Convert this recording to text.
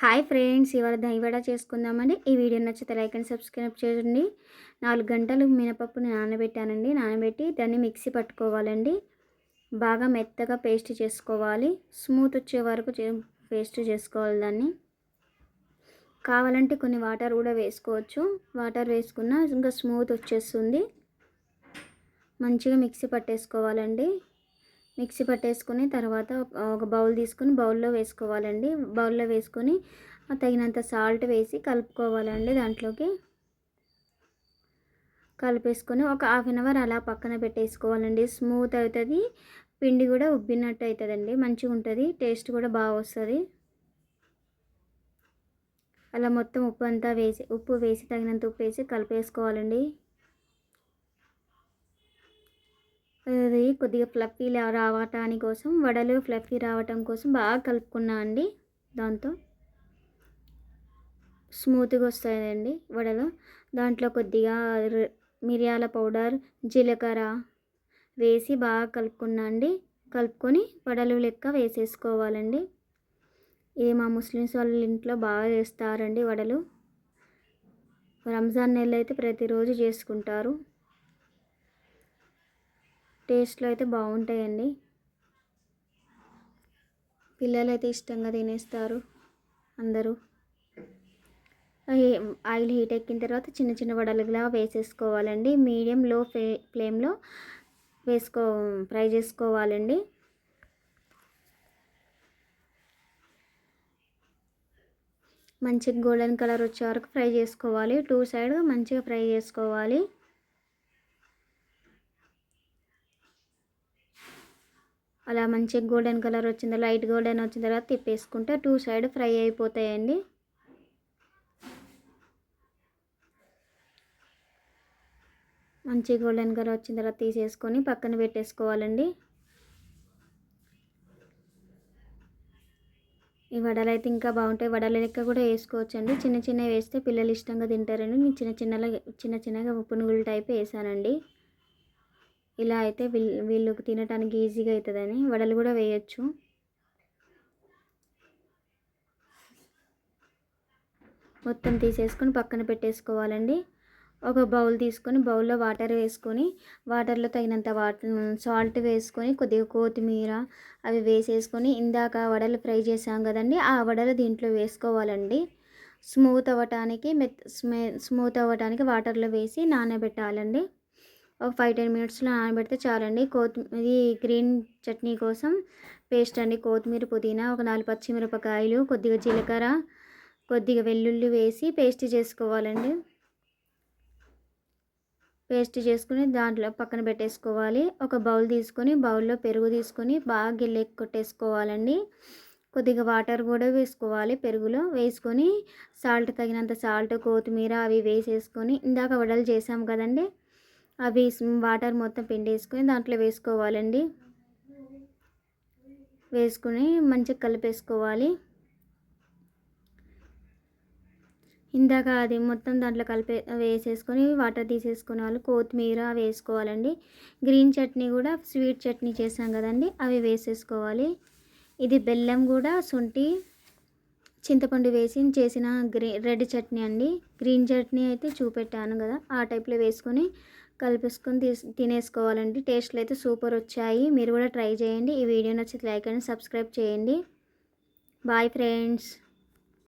Hi friends ఇవాళ దహివడ చేసుకుందామండి. ఈ వీడియో నచ్చితే లైక్ అండ్ సబ్స్క్రైబ్ చేయండి. నాలుగు గంటలు మినపప్పుని నానబెట్టానండి. నానబెట్టి దాన్ని మిక్సీ పట్టుకోవాలండి. బాగా మెత్తగా పేస్ట్ చేసుకోవాలి. స్మూత్ వచ్చే వరకు పేస్ట్ చేసుకోవాలి దాన్ని. కావాలంటే కొన్ని వాటర్ కూడా వేసుకోవచ్చు. వాటర్ వేసుకున్న ఇంకా స్మూత్ వచ్చేస్తుంది. మంచిగా మిక్సీ పట్టేసుకోవాలండి. మిక్సీ పట్టేసుకుని తర్వాత ఒక బౌల్ తీసుకుని బౌల్లో వేసుకోవాలండి. బౌల్లో వేసుకొని తగినంత సాల్ట్ వేసి కలుపుకోవాలండి దాంట్లోకి. కలిపేసుకొని ఒక హాఫ్ అన్ అవర్ అలా పక్కన పెట్టేసుకోవాలండి. స్మూత్ అవుతుంది. పిండి కూడా ఉబ్బినట్టు అవుతుందండి. మంచిగా ఉంటుంది. టేస్ట్ కూడా బాగా వస్తుంది. అలా మొత్తం ఉప్పు అంతా వేసి ఉప్పు వేసి తగినంత ఉప్పు వేసి కలిపేసుకోవాలండి. అది కొద్దిగా ఫ్లఫీ రావటానికి కోసం వడలు ఫ్లఫీ రావటం కోసం బాగా కలుపుకున్నా అండి. దాంతో స్మూత్గా వస్తాయండి వడలు. దాంట్లో కొద్దిగా మిరియాల పౌడర్ జీలకర్ర వేసి బాగా కలుపుకున్నా అండి. కలుపుకొని వడలు లెక్క వేసేసుకోవాలండి. ఇది మా ముస్లిమ్స్ వాళ్ళ ఇంట్లో బాగా చేస్తారండి వడలు. రంజాన్ నెల అయితే ప్రతిరోజు చేసుకుంటారు. టేస్ట్లో అయితే బాగుంటాయండి. పిల్లలు అయితే ఇష్టంగా తినేస్తారు అందరూ. ఆయిల్ హీట్ ఎక్కిన తర్వాత చిన్న చిన్న వడలుగా వేసేసుకోవాలండి. మీడియం లో ఫ్లే ఫ్లేమ్లో వేసుకో ఫ్రై చేసుకోవాలండి. మంచిగా గోల్డెన్ కలర్ వచ్చే వరకు ఫ్రై చేసుకోవాలి. టూ సైడ్ మంచిగా ఫ్రై చేసుకోవాలి. అలా మంచిగా గోల్డెన్ కలర్ వచ్చింది లైట్ గోల్డెన్ వచ్చిన తర్వాత తిప్పేసుకుంటే టూ సైడ్ ఫ్రై అయిపోతాయండి. మంచి గోల్డెన్ కలర్ వచ్చిన తర్వాత తీసేసుకొని పక్కన పెట్టేసుకోవాలండి. ఈ వడలు అయితే ఇంకా బాగుంటాయి. వడల లెక్క కూడా వేసుకోవచ్చండి. చిన్న చిన్నవి వేస్తే పిల్లలు ఇష్టంగా తింటారండి నేను చిన్న చిన్నగా చిన్న చిన్నగా పునుగులు టైప్ వేసానండి. ఇలా అయితే వీళ్ళు వీళ్ళకి తినడానికి ఈజీగా అవుతుందని వడలు కూడా వేయచ్చు. మొత్తం తీసేసుకొని పక్కన పెట్టేసుకోవాలండి. ఒక బౌల్ తీసుకొని బౌల్లో వాటర్ వేసుకొని వాటర్లో తగినంత వాటర్ సాల్ట్ వేసుకొని కొద్దిగా కొత్తిమీర అవి వేసేసుకొని ఇందాక వడలు ఫ్రై చేసాం కదండి ఆ వడలు దీంట్లో వేసుకోవాలండి. స్మూత్ అవ్వటానికి మెత్ స్మూత్ అవ్వటానికి వాటర్లో వేసి నానబెట్టాలండి. ఒక ఫైవ్ టెన్ మినిట్స్లో నానబెడితే చాలండి. కొత్తిమీర ఇది గ్రీన్ చట్నీ కోసం పేస్ట్ అండి. కొత్తిమీర పుదీనా ఒక నాలుగు పచ్చిమిరపకాయలు కొద్దిగా జీలకర్ర కొద్దిగా వెల్లుల్లి వేసి పేస్ట్ చేసుకోవాలండి. పేస్ట్ చేసుకుని దాంట్లో పక్కన పెట్టేసుకోవాలి. ఒక బౌల్ తీసుకొని బౌల్లో పెరుగు తీసుకొని బాగా గిల్లెక్కి కొట్టేసుకోవాలండి. కొద్దిగా వాటర్ కూడా వేసుకోవాలి పెరుగులో. వేసుకొని సాల్ట్ తగినంత సాల్ట్ కొత్తిమీర అవి వేసేసుకొని ఇందాక వడలు చేసాం కదండి. అవి వాటర్ మొత్తం పిండేసుకొని దాంట్లో వేసుకోవాలండి. వేసుకుని మంచిగా కలిపేసుకోవాలి. ఇందాక అది మొత్తం దాంట్లో కలిపే వేసేసుకొని వాటర్ తీసేసుకునే వాళ్ళు కొత్తిమీర వేసుకోవాలండి. గ్రీన్ చట్నీ కూడా స్వీట్ చట్నీ చేసాం కదండి అవి వేసేసుకోవాలి. ఇది బెల్లం కూడా శుంఠి చింతపండు వేసి చేసిన గ్రీ రెడ్ చట్నీ అండి. గ్రీన్ చట్నీ అయితే చూపెట్టాను కదా ఆ టైప్లో వేసుకొని కలిపేసుకొని తీసు తినేసుకోవాలండి. టేస్ట్లు అయితే సూపర్ వచ్చాయి. మీరు కూడా ట్రై చేయండి. ఈ వీడియో నచ్చితే లైక్ అండ్ సబ్స్క్రైబ్ చేయండి. Bye friends.